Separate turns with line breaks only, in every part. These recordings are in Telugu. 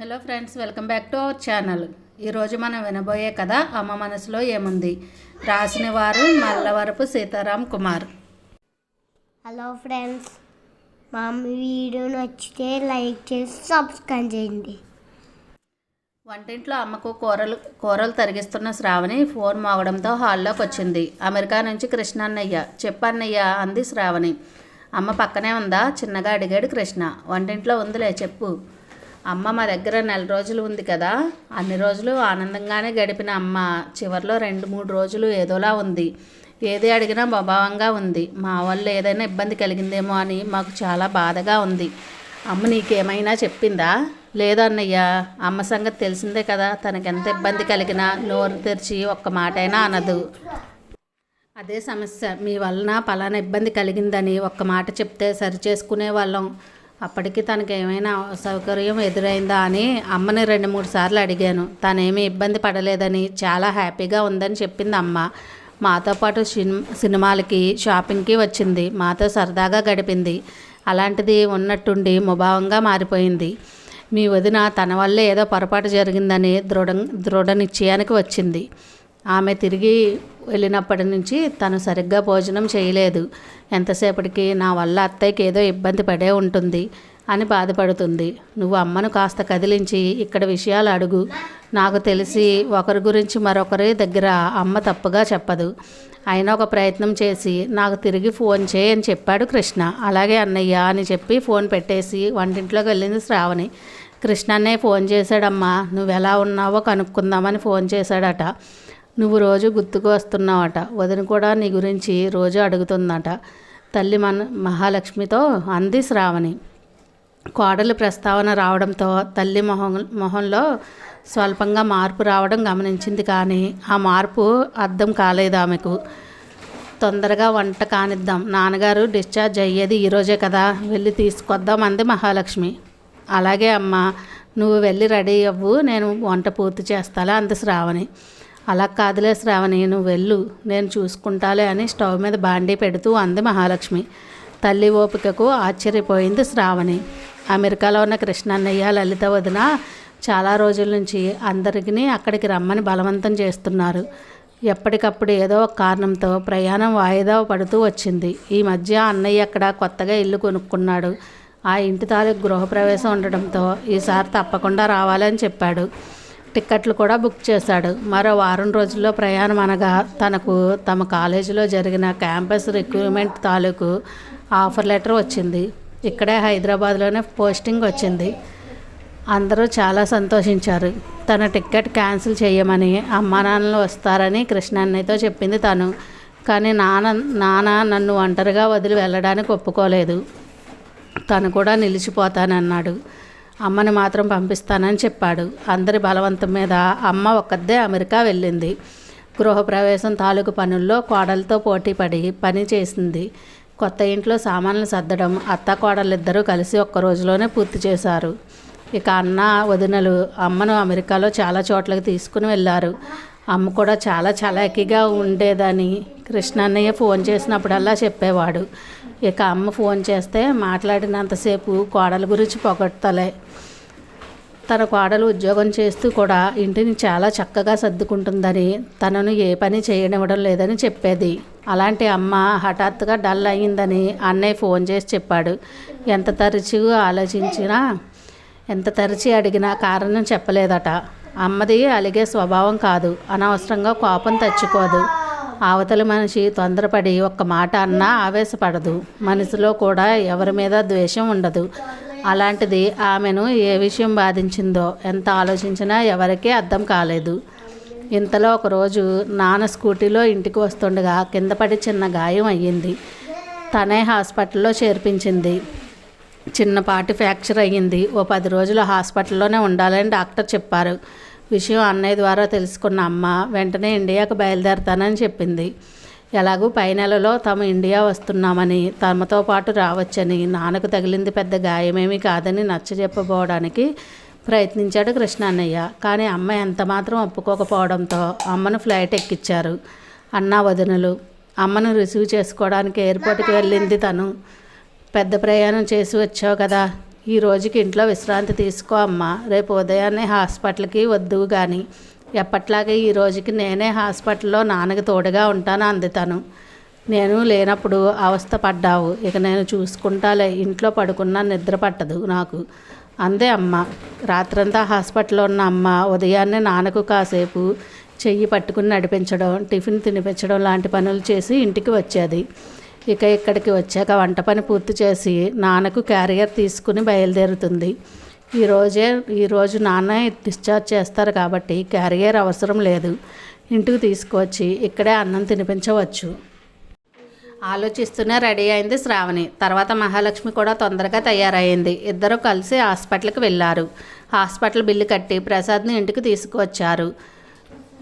Hello friends welcome back to our channel. ఈరోజు మనం వినబోయే కథ అమ్మ మనసులో ఏముంది? రాసిన వారు మల్లవరపు సీతారాం కుమార్.
హలో ఫ్రెండ్స్ మా వీడియో నచ్చితే లైక్ చేసి సబ్స్క్రైబ్ చేయండి.
వంటింట్లో అమ్మకు కూరలు కూరలు తరిగిస్తున్న శ్రావణి ఫోన్ మోగడంతో హాల్లోకి వచ్చింది. అమెరికా నుంచి కృష్ణ అన్నయ్య చెప్పన్నయ్య అంది శ్రావణి. అమ్మ పక్కనే ఉందా? చిన్నగా అడిగాడు కృష్ణ. వంటింట్లో ఉందిలే చెప్పు. అమ్మ మా దగ్గర నెల రోజులు ఉంది కదా. అన్ని రోజులు ఆనందంగానే గడిపిన అమ్మ. చివరిలో రెండు మూడు రోజులు ఏదోలా ఉంది. ఏది అడిగినా ప్రభావంగా ఉంది. మా వాళ్ళు ఏదైనా ఇబ్బంది కలిగిందేమో అని మాకు చాలా బాధగా ఉంది. అమ్మ నీకేమైనా చెప్పిందా? లేదన్నయ్య అమ్మ సంగతి తెలిసిందే కదా. తనకెంత ఇబ్బంది కలిగినా నోరు తెరిచి ఒక్క మాటైనా అనదు. అదే సమస్య. మీ వలన పలానా ఇబ్బంది కలిగిందని ఒక్క మాట చెప్తే సరి చేసుకునే వాళ్ళం అప్పటికి తనకి ఏమైనా అసౌకర్యం ఎదురైందా అని అమ్మని రెండు మూడు సార్లు అడిగాను. తనేమీ ఇబ్బంది పడలేదని చాలా హ్యాపీగా ఉందని చెప్పింది అమ్మ. మాతో పాటు సినిమా సినిమాలకి షాపింగ్కి వచ్చింది. మాతో సరదాగా గడిపింది. అలాంటిది ఉన్నట్టుండి ముభావంగా మారిపోయింది. మీ వదిన తన వల్లే ఏదో పొరపాటు జరిగిందని దృఢ దృఢ నిశ్చయానికి వచ్చింది. ఆమె తిరిగి వెళ్ళినప్పటి నుంచి తను సరిగ్గా భోజనం చేయలేదు. ఎంతసేపటికి నా వల్ల అత్తయ్యకి ఏదో ఇబ్బంది పడే ఉంటుంది అని బాధపడుతుంది. నువ్వు అమ్మను కాస్త కదిలించి ఇక్కడ విషయాలు అడుగు. నాకు తెలిసి ఒకరి గురించి మరొకరి దగ్గర అమ్మ తప్పుగా చెప్పదు. అయినా ఒక ప్రయత్నం చేసి నాకు తిరిగి ఫోన్ చేయని అని చెప్పాడు కృష్ణ. అలాగే అన్నయ్య అని చెప్పి ఫోన్ పెట్టేసి వంటింట్లోకి వెళ్ళింది శ్రావణి. కృష్ణన్నే ఫోన్ చేశాడమ్మా. నువ్వు ఎలా ఉన్నావో కనుక్కుందామని ఫోన్ చేశాడట. నువ్వు రోజు గుర్తుకు వస్తున్నావట. వదిన కూడా నీ గురించి రోజు అడుగుతుందట. తల్లి మన మహాలక్ష్మితో అంది శ్రావణి. కోడలి ప్రస్తావన రావడంతో తల్లి మొహం మొహంలో స్వల్పంగా మార్పు రావడం గమనించింది కానీ ఆ మార్పు అర్థం కాలేదు ఆమెకు. తొందరగా వంట కానిద్దాం. నాన్నగారు డిశ్చార్జ్ అయ్యేది ఈరోజే కదా. వెళ్ళి తీసుకొద్దాం అంది మహాలక్ష్మి. అలాగే అమ్మ నువ్వు వెళ్ళి రెడీ అవ్వు. నేను వంట పూర్తి చేస్తాలా అంది శ్రావణి. అలా కాదులే శ్రావణి నువ్వు వెళ్ళు నేను చూసుకుంటాలే అని స్టవ్ మీద బాండీ పెడుతూ అంది మహాలక్ష్మి. తల్లి ఓపికకు ఆశ్చర్యపోయింది శ్రావణి. అమెరికాలో ఉన్న కృష్ణన్నయ్య లలిత వదిన చాలా రోజుల నుంచి అందరికీ అక్కడికి రమ్మని బలవంతం చేస్తున్నారు. ఎప్పటికప్పుడు ఏదో ఒక కారణంతో ప్రయాణం వాయిదా పడుతూ వచ్చింది. ఈ మధ్య అన్నయ్య అక్కడ కొత్తగా ఇల్లు కొనుక్కున్నాడు. ఆ ఇంటి తాలూకు గృహప్రవేశం ఉండడంతో ఈసారి తప్పకుండా రావాలని చెప్పాడు. టిక్కెట్లు కూడా బుక్ చేశాడు. మరో వారం రోజుల్లో ప్రయాణం అనగా తనకు తమ కాలేజీలో జరిగిన క్యాంపస్ రిక్రూట్మెంట్ తాలూకు ఆఫర్ లెటర్ వచ్చింది. ఇక్కడే హైదరాబాద్లోనే పోస్టింగ్ వచ్చింది. అందరూ చాలా సంతోషించారు. తన టిక్కెట్ క్యాన్సిల్ చేయమని అమ్మా నాన్నలు వస్తారని కృష్ణ అన్నయ్యతో చెప్పింది తను. కానీ నాన్న నాన్న నన్ను ఒంటరిగా వదిలి వెళ్ళడానికి ఒప్పుకోలేదు. తను కూడా నిలిచిపోతానన్నాడు. అమ్మని మాత్రం పంపిస్తానని చెప్పాడు. అందరి బలవంతం మీద అమ్మ ఒక్కదే అమెరికా వెళ్ళింది. గృహప్రవేశం తాలూకు పనుల్లో కోడలతో పోటీపడి పని చేసింది. కొత్త ఇంట్లో సామాన్లు సర్దడం అత్త కోడలిద్దరూ కలిసి ఒక్క రోజులోనే పూర్తి చేశారు. ఇక అన్న వదినలు అమ్మను అమెరికాలో చాలా చోట్లకి తీసుకుని వెళ్ళారు. అమ్మ కూడా చాలా చలాకీగా ఉండేదని కృష్ణన్నయ్య ఫోన్ చేసినప్పుడల్లా చెప్పేవాడు. ఇక అమ్మ ఫోన్ చేస్తే మాట్లాడినంతసేపు కోడల గురించి పొగడ్తలే. తన కోడలు ఉద్యోగం చేస్తూ కూడా ఇంటిని చాలా చక్కగా సర్దుకుంటుందని తనను ఏ పని చేయనివ్వడం లేదని చెప్పేది. అలాంటి అమ్మ హఠాత్తుగా డల్ అయ్యిందని అన్నయ్య ఫోన్ చేసి చెప్పాడు. ఎంత తరచుగా ఆలోచించినా ఎంత తరచి అడిగినా కారణం చెప్పలేదట. అమ్మది అలిగే స్వభావం కాదు. అనవసరంగా కోపం తెచ్చుకోదు. అవతలి మనిషి తొందరపడి ఒక్క మాట అన్నా ఆవేశపడదు. మనసులో కూడా ఎవరి మీద ద్వేషం ఉండదు. అలాంటిది ఆమెను ఏ విషయం బాధించిందో ఎంత ఆలోచించినా ఎవరికీ అర్థం కాలేదు. ఇంతలో ఒకరోజు నాన్న స్కూటీలో ఇంటికి వస్తుండగా కింద పడి చిన్న గాయం అయ్యింది. తనే హాస్పిటల్లో చేర్పించింది. చిన్నపాటి ఫ్రాక్చర్ అయ్యింది. ఓ పది రోజులు హాస్పిటల్లోనే ఉండాలని డాక్టర్ చెప్పారు. విషయం అన్నయ్య ద్వారా తెలుసుకున్న అమ్మ వెంటనే ఇండియాకు బయలుదేరతానని చెప్పింది. ఎలాగూ పై నెలలో తాము ఇండియా వస్తున్నామని తమతో పాటు రావచ్చని నాన్నకు తగిలింది పెద్ద గాయమేమీ కాదని నచ్చజెప్పబోవడానికి ప్రయత్నించాడు కృష్ణ అన్నయ్య. కానీ అమ్మ ఎంత మాత్రం ఒప్పుకోకపోవడంతో అమ్మను ఫ్లైట్ ఎక్కించారు అన్నా వదినలు అమ్మను రిసీవ్ చేసుకోవడానికి ఎయిర్పోర్ట్కి వెళ్ళింది తను. పెద్ద ప్రయాణం చేసి వచ్చావు కదా ఈ రోజుకి ఇంట్లో విశ్రాంతి తీసుకో అమ్మా. రేపు ఉదయాన్నే హాస్పిటల్కి వద్దు కానీ ఎప్పట్లాగే ఈ రోజుకి నేనే హాస్పిటల్లో నాన్నకి తోడుగా ఉంటాను అందుతాను. నేను లేనప్పుడు అవస్థ పడ్డావు. ఇక నేను చూసుకుంటాలే. ఇంట్లో పడుకున్నా నిద్ర పట్టదు నాకు. అందే అమ్మ. రాత్రంతా హాస్పిటల్లో ఉన్న అమ్మ ఉదయాన్నే నాన్నకు కాసేపు చెయ్యి పట్టుకుని నడిపించడం టిఫిన్ తినిపించడం లాంటి పనులు చేసి ఇంటికి వచ్చేది. ఇక ఇక్కడికి వచ్చాక వంట పని పూర్తి చేసి నాన్నకు క్యారియర్ తీసుకుని బయలుదేరుతుంది. ఈరోజే ఈరోజు నాన్న డిశ్చార్జ్ చేస్తారు కాబట్టి క్యారియర్ అవసరం లేదు. ఇంటికి తీసుకువచ్చి ఇక్కడే అన్నం తినిపించవచ్చు. ఆలోచిస్తూనే రెడీ అయింది శ్రావణి. తర్వాత మహాలక్ష్మి కూడా తొందరగా తయారైంది. ఇద్దరు కలిసి హాస్పిటల్కి వెళ్ళారు. హాస్పిటల్ బిల్లు కట్టి ప్రసాద్ని ఇంటికి తీసుకువచ్చారు.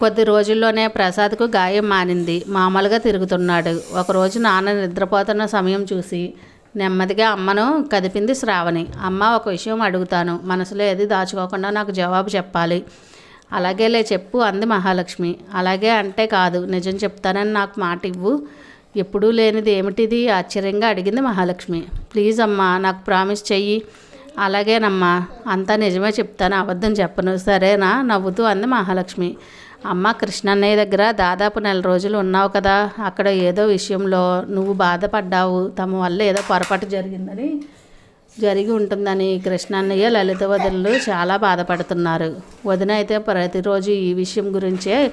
కొద్ది రోజుల్లోనే ప్రసాద్కు గాయం మానింది. మామూలుగా తిరుగుతున్నాడు. ఒకరోజు నాన్న నిద్రపోతున్న సమయం చూసి నెమ్మదిగా అమ్మను కదిపింది శ్రావణి. అమ్మ ఒక విషయం అడుగుతాను. మనసులో ఏది దాచుకోకుండా నాకు జవాబు చెప్పాలి. అలాగేలే చెప్పు అంది మహాలక్ష్మి. అలాగే అంటే కాదు. నిజం చెప్తానని నాకు మాట ఇవ్వు ఎప్పుడూ లేనిది ఏమిటిది? ఆశ్చర్యంగా అడిగింది మహాలక్ష్మి. ప్లీజ్ అమ్మా నాకు ప్రామిస్ చెయ్యి. అలాగేనమ్మా అంతా నిజమే చెప్తాను. అబద్ధం చెప్పను. సరేనా? నవ్వుతూ అంది మహాలక్ష్మి. అమ్మ కృష్ణన్నయ్య దగ్గర దాదాపు నెల రోజులు ఉన్నావు కదా అక్కడ ఏదో విషయంలో నువ్వు బాధపడ్డావు తమ వల్ల ఏదో పొరపాటు జరిగిందని జరిగి ఉంటుందని కృష్ణన్నయ్య లలిత వదినలు చాలా బాధపడుతున్నారు. వదిన అయితే ప్రతిరోజు ఈ విషయం గురించే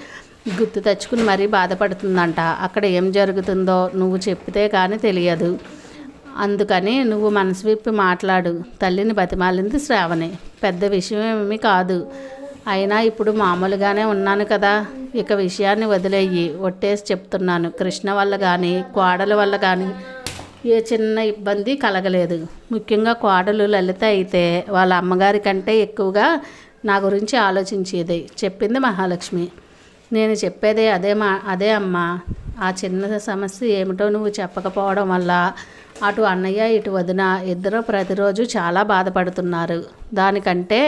గుర్తు తెచ్చుకుని మరీ బాధపడుతుందంట. అక్కడ ఏం జరుగుతుందో నువ్వు చెప్తే కానీ తెలియదు. అందుకని నువ్వు మనసు విప్పి మాట్లాడు. తల్లిని బతిమాలింది శ్రావణి. పెద్ద విషయం ఏమీ కాదు. అయినా ఇప్పుడు మామూలుగానే ఉన్నాను కదా. ఇక విషయాన్ని వదిలేయి. ఒట్టేసి చెప్తున్నాను. కృష్ణ వల్ల కానీ కోడల వల్ల కానీ ఏ చిన్న ఇబ్బంది కలగలేదు. ముఖ్యంగా కోడలు లలిత అయితే వాళ్ళ అమ్మగారి కంటే ఎక్కువగా నా గురించి ఆలోచించేది. చెప్పింది మహాలక్ష్మి. నేను చెప్పేదే అదే మా అదే అమ్మ. ఆ చిన్న సమస్య ఏమిటో నువ్వు చెప్పకపోవడం వల్ల అటు అన్నయ్య ఇటు వదిన ఇద్దరు ప్రతిరోజు చాలా బాధపడుతున్నారు. దానికంటే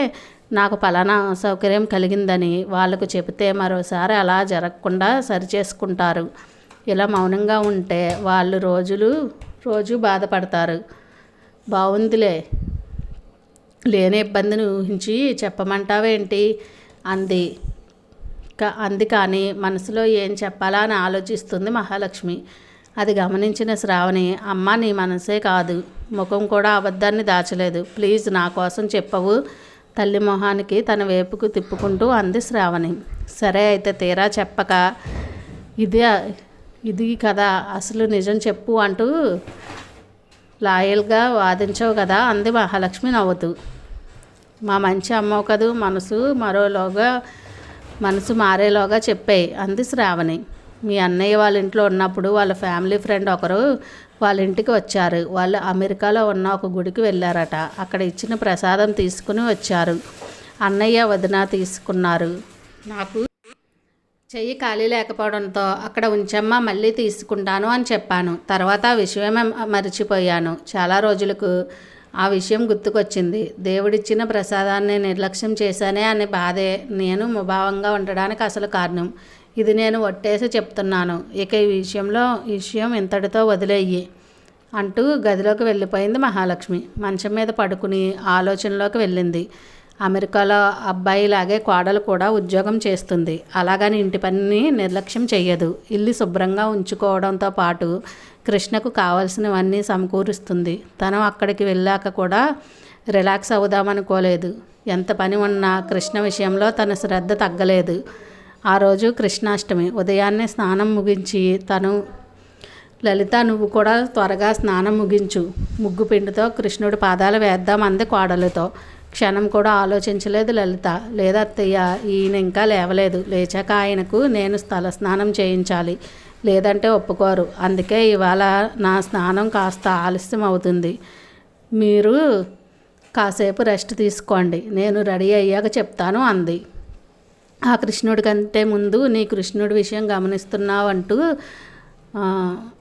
నాకు ఫలానా సౌకర్యం కలిగిందని వాళ్ళకు చెబితే మరోసారి అలా జరగకుండా సరిచేసుకుంటారు. ఇలా మౌనంగా ఉంటే వాళ్ళు రోజులు రోజు బాధపడతారు. బాగుందిలే లేని ఇబ్బందిని ఊహించి చెప్పమంటావేంటి? అంది. అంది కానీ మనసులో ఏం చెప్పాలా అని ఆలోచిస్తుంది మహాలక్ష్మి. అది గమనించిన శ్రావణి అమ్మ నీ మనసే కాదు. ముఖం కూడా అబద్ధాన్ని దాచలేదు. ప్లీజ్ నా కోసం చెప్పవు. తల్లి మొహానికి తన వైపుకు తిప్పుకుంటూ అంది శ్రావణి. సరే అయితే తీరా చెప్పక ఇదే ఇది కదా అసలు నిజం చెప్పు అంటూ లాయల్గా వాదించవు కదా అంది మహాలక్ష్మి నవ్వుతూ. మా మంచి అమ్మవు కదూ మనసు మరోలోగా మనసు మారేలోగా చెప్పాయి అంది శ్రావణి. మీ అన్నయ్య వాళ్ళ ఇంట్లో ఉన్నప్పుడు వాళ్ళ ఫ్యామిలీ ఫ్రెండ్ ఒకరు వాళ్ళ ఇంటికి వచ్చారు. వాళ్ళు అమెరికాలో ఉన్న ఒక గుడికి వెళ్ళారట. అక్కడ ఇచ్చిన ప్రసాదం తీసుకుని వచ్చారు. అన్నయ్య వదిన తీసుకున్నారు. నాకు చెయ్యి ఖాళీ లేకపోవడంతో అక్కడ ఉంచమ్మా మళ్ళీ తీసుకుంటాను అని చెప్పాను. తర్వాత ఆ విషయమే మర్చిపోయాను. చాలా రోజులకు ఆ విషయం గుర్తుకొచ్చింది. దేవుడిచ్చిన ప్రసాదాన్ని నిర్లక్ష్యం చేశానే అనే బాధే. నేను ముభావంగా ఉండడానికి అసలు కారణం. ఇది నేను ఒట్టేసి చెప్తున్నాను. ఇక ఈ విషయంలో విషయం ఇంతటితో వదిలేయి. అంటూ గదిలోకి వెళ్ళిపోయింది మహాలక్ష్మి. మంచం మీద పడుకుని ఆలోచనలోకి వెళ్ళింది. అమెరికాలో అబ్బాయిలాగే కోడలు కూడా ఉద్యోగం చేస్తుంది. అలాగని ఇంటి పనిని నిర్లక్ష్యం చేయదు ఇల్లు శుభ్రంగా ఉంచుకోవడంతో పాటు కృష్ణకు కావలసినవన్నీ సమకూరుస్తుంది. తను అక్కడికి వెళ్ళాక కూడా రిలాక్స్ అవుదామనుకోలేదు. ఎంత పని ఉన్నా కృష్ణ విషయంలో తన శ్రద్ధ తగ్గలేదు. ఆ రోజు కృష్ణాష్టమి. ఉదయాన్నే స్నానం ముగించి తను లలిత నువ్వు కూడా త్వరగా స్నానం ముగించు. ముగ్గు పిండితో కృష్ణుడి పాదాలు వేద్దాం అంది కోడలతో. క్షణం కూడా ఆలోచించలేదు లలిత. లేదా అత్తయ్య ఈయన ఇంకా లేవలేదు. లేచాక ఆయనకు నేను స్థల స్నానం చేయించాలి. లేదంటే ఒప్పుకోరు. అందుకే ఇవాళ నా స్నానం కాస్త ఆలస్యం అవుతుంది. మీరు కాసేపు రెస్ట్ తీసుకోండి. నేను రెడీ అయ్యాక చెప్తాను అంది. ఆ కృష్ణుడి కంటే ముందు నీ కృష్ణుడి విషయం గమనిస్తున్నావంటూ అంటూ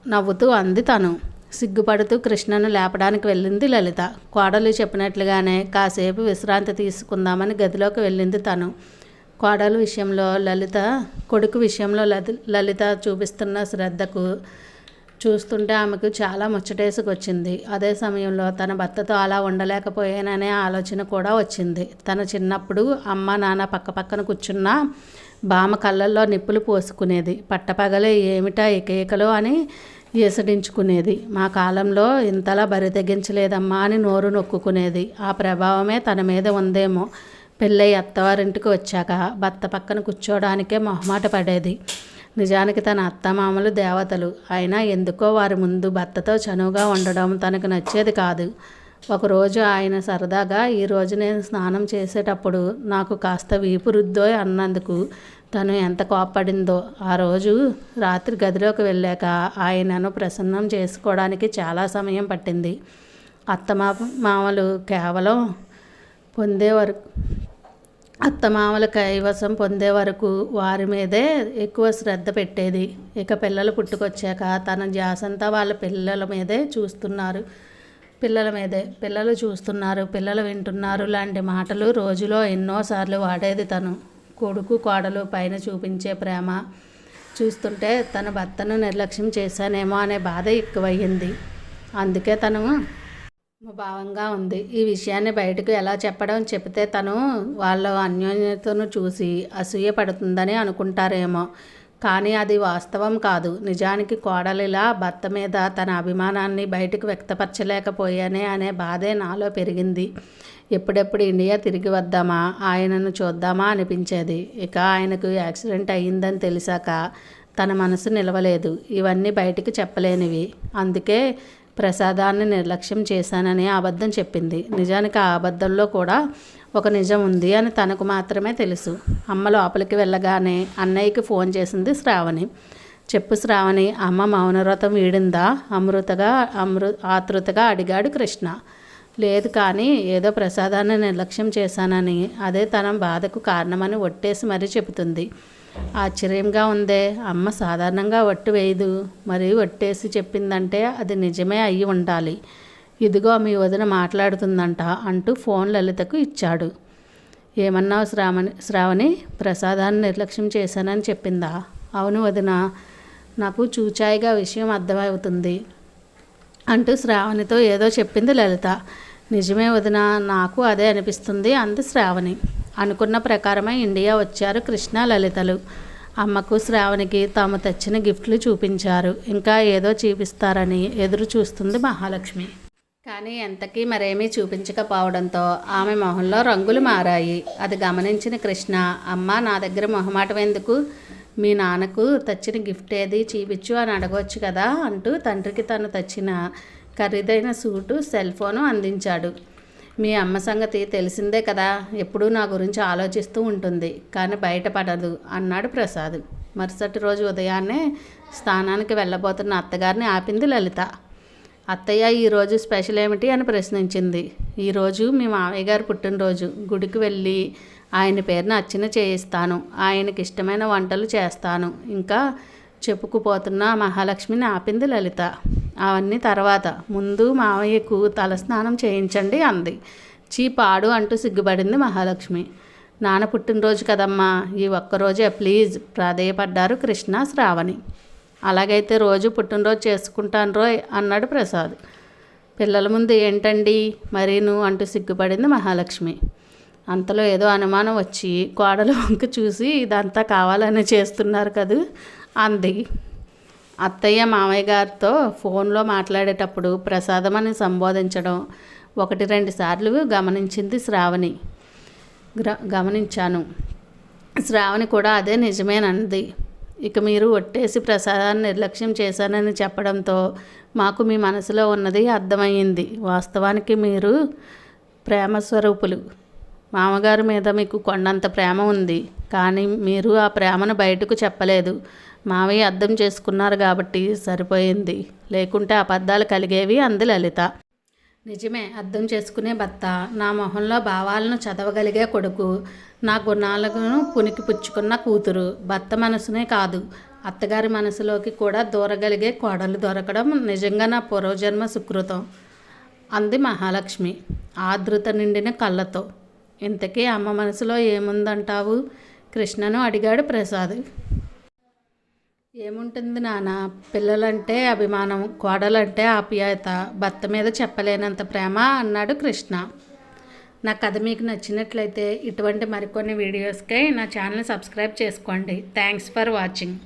నవ్వుతూ అంది తను. సిగ్గుపడుతూ కృష్ణను లేపడానికి వెళ్ళింది లలిత. కోడలు చెప్పినట్లుగానే కాసేపు విశ్రాంతి తీసుకుందామని గదిలోకి వెళ్ళింది తను. కోడలు విషయంలో లలిత కొడుకు విషయంలో లలి లలిత చూపిస్తున్న శ్రద్ధకు చూస్తుంటే ఆమెకు చాలా ముచ్చటేసుకొచ్చింది. అదే సమయంలో తన భర్తతో అలా ఉండలేకపోయాననే ఆలోచన కూడా వచ్చింది. తన చిన్నప్పుడు అమ్మ నాన్న పక్క పక్కన కూర్చున్న బామ కళ్ళల్లో నిప్పులు పోసుకునేది. పట్టపగలే ఏమిటా ఏకైకలు అని ఈసడించుకునేది మా కాలంలో ఇంతలా బరి తెగించలేదమ్మా అని నోరు నొక్కుకునేది. ఆ ప్రభావమే తన మీద ఉందేమో. పెళ్ళై అత్తవారింటికి వచ్చాక భర్త పక్కన కూర్చోవడానికే మొహమాట పడేది. నిజానికి తన అత్తమామలు దేవతలు. అయినా ఎందుకో వారి ముందు భర్తతో చనువుగా ఉండడం తనకు నచ్చేది కాదు. ఒకరోజు ఆయన సరదాగా ఈరోజు నేను స్నానం చేసేటప్పుడు నాకు కాస్త వీపు రుద్దో అన్నందుకు తను ఎంత కోప్పడిందో. ఆ రోజు రాత్రి గదిలోకి వెళ్ళాక ఆయనను ప్రసన్నం చేసుకోవడానికి చాలా సమయం పట్టింది. అత్తమా మామలు కేవలం పొందే వరకు అత్తమామల కైవసం పొందే వరకు వారి మీదే ఎక్కువ శ్రద్ధ పెట్టేది. ఇక పిల్లలు పుట్టుకొచ్చాక తన జాసంతా వాళ్ళ పిల్లల మీదే చూస్తున్నారు. పిల్లల మీదే పిల్లలు చూస్తున్నారు పిల్లలు వింటున్నారు లాంటి మాటలు రోజులో ఎన్నోసార్లు వాడేది తను. కొడుకు కోడలు పైన చూపించే ప్రేమ చూస్తుంటే తన భర్తను నిర్లక్ష్యం చేశానేమో అనే బాధ ఎక్కువయ్యింది. అందుకే తను భావంగా ఉంది. ఈ విషయాన్ని బయటకు ఎలా చెప్పడం చెబితే తను వాళ్ళ అన్యోన్యతను చూసి అసూయ పడుతుందని అనుకుంటారేమో. కానీ అది వాస్తవం కాదు. నిజానికి కోడలిలా భర్త మీద తన అభిమానాన్ని బయటకు వ్యక్తపరచలేకపోయానే అనే బాధే నాలో పెరిగింది. ఎప్పుడెప్పుడు ఇండియా తిరిగి వద్దామా ఆయనను చూద్దామా అనిపించేది. ఇక ఆయనకు యాక్సిడెంట్ అయ్యిందని తెలిసాక తన మనసు నిలవలేదు. ఇవన్నీ బయటికి చెప్పలేనివి. అందుకే ప్రసాదాన్ని నిర్లక్ష్యం చేశానని అబద్ధం చెప్పింది. నిజానికి ఆ అబద్ధంలో కూడా ఒక నిజం ఉంది అని తనకు మాత్రమే తెలుసు. అమ్మ లోపలికి వెళ్ళగానే అన్నయ్యకి ఫోన్ చేసింది శ్రావణి. చెప్పు శ్రావణి అమ్మ మౌనవ్రతం వీడిందా? అమృతగా అమృ ఆతృతగా అడిగాడు కృష్ణ. లేదు కానీ ఏదో ప్రసాదాన్ని నిర్లక్ష్యం చేశానని అదే తన బాధకు కారణమని ఒట్టేసి మరీ చెబుతుంది. ఆశ్చర్యంగా ఉందే. అమ్మ సాధారణంగా ఒట్టు వేయదు. మరి ఒట్టేసి చెప్పిందంటే అది నిజమే అయ్యి ఉండాలి. ఇదిగో మీ వదిన మాట్లాడుతుందంట అంటూ ఫోన్ లలితకు ఇచ్చాడు. ఏమన్నావు శ్రావణి? శ్రావణి ప్రసాదాన్ని నిర్లక్ష్యం చేశానని చెప్పిందా? అవును వదిన నాకు చూచాయిగా విషయం అర్థమవుతుంది అంటూ శ్రావణితో ఏదో చెప్పింది లలిత. నిజమే వదిన నాకు అదే అనిపిస్తుంది అంది శ్రావణి. అనుకున్న ప్రకారమే ఇండియా వచ్చారు కృష్ణ లలితలు. అమ్మకు శ్రావణికి తాము తెచ్చిన గిఫ్ట్లు చూపించారు. ఇంకా ఏదో చూపిస్తారని ఎదురు చూస్తుంది మహాలక్ష్మి. కానీ ఎంతకీ మరేమీ చూపించకపోవడంతో ఆమె మొహంలో రంగులు మారాయి. అది గమనించిన కృష్ణ అమ్మ నా దగ్గర మొహమాటం ఎందుకు? మీ నాన్నకు తెచ్చిన గిఫ్ట్ ఏది చూపించు అని అడగవచ్చు కదా అంటూ తండ్రికి తను తెచ్చిన ఖరీదైన సూటు సెల్ ఫోను అందించాడు. మీ అమ్మ సంగతి తెలిసిందే కదా. ఎప్పుడూ నా గురించి ఆలోచిస్తూ ఉంటుంది. కానీ బయటపడదు అన్నాడు ప్రసాద్. మరుసటి రోజు ఉదయాన్నే స్థానానికి వెళ్ళబోతున్న అత్తగారిని ఆపింది లలిత. అత్తయ్య ఈరోజు స్పెషల్ ఏమిటి అని ప్రశ్నించింది. ఈరోజు మీ మామయ్య గారు పుట్టినరోజు. గుడికి వెళ్ళి ఆయన పేరున అర్చన చేయిస్తాను. ఆయనకి ఇష్టమైన వంటలు చేస్తాను. ఇంకా చెప్పుకుపోతున్న మహాలక్ష్మిని ఆపింది లలిత. అవన్నీ తర్వాత. ముందు మామయ్యకు తలస్నానం చేయించండి అంది. చీ పాడు అంటూ సిగ్గుపడింది మహాలక్ష్మి. నాన్న పుట్టినరోజు కదమ్మా ఈ ఒక్కరోజే ప్లీజ్ ప్రాధేయపడ్డారు కృష్ణ శ్రావణి. అలాగైతే రోజు పుట్టినరోజు చేసుకుంటాను రోయ్ అన్నాడు ప్రసాద్. పిల్లల ముందు ఏంటండి? మరీను అంటూ సిగ్గుపడింది మహాలక్ష్మి. అంతలో ఏదో అనుమానం వచ్చి కోడలు వంక చూసి ఇదంతా కావాలని చేస్తున్నారు కదూ అంది. అత్తయ్య మామయ్య గారితో ఫోన్లో మాట్లాడేటప్పుడు ప్రసాదం అని సంబోధించడం ఒకటి రెండు సార్లు గమనించింది శ్రావణి. గమనించాను. శ్రావణి కూడా అదే నిజమేనంది. ఇక మీరు ఒట్టేసి ప్రసాదాన్ని నిర్లక్ష్యం చేశానని చెప్పడంతో మాకు మీ మనసులో ఉన్నది అర్థమయ్యింది. వాస్తవానికి మీరు ప్రేమ స్వరూపులు మామగారి మీద మీకు కొండంత ప్రేమ ఉంది. కానీ మీరు ఆ ప్రేమను బయటకు చెప్పలేదు. మావయ్య అర్థం చేసుకున్నారు కాబట్టి సరిపోయింది. లేకుంటే అబద్ధాలు కలిగేవి అంది లలిత. నిజమే అర్థం చేసుకునే భర్త. నా మొహంలో భావాలను చదవగలిగే కొడుకు. నా గుణాలను పునికి పుచ్చుకున్న కూతురు. భర్త మనసునే కాదు. అత్తగారి మనసులోకి కూడా దూరగలిగే కోడలు దొరకడం నిజంగా నా పూర్వజన్మ సుకృతం అంది మహాలక్ష్మి ఆదృత నిండిన కళ్ళతో. ఇంతకీ అమ్మ మనసులో ఏముందంటావు? కృష్ణను అడిగాడు ప్రసాద్. ఏముంటుంది నాన్న పిల్లలంటే అభిమానం కోడలంటే ఆప్యాయత భర్త మీద చెప్పలేనంత ప్రేమ అన్నాడు కృష్ణ. నా కథ మీకు నచ్చినట్లయితే ఇటువంటి మరికొన్ని వీడియోస్కై నా ఛానల్ సబ్స్క్రైబ్ చేసుకోండి. Thanks for watching.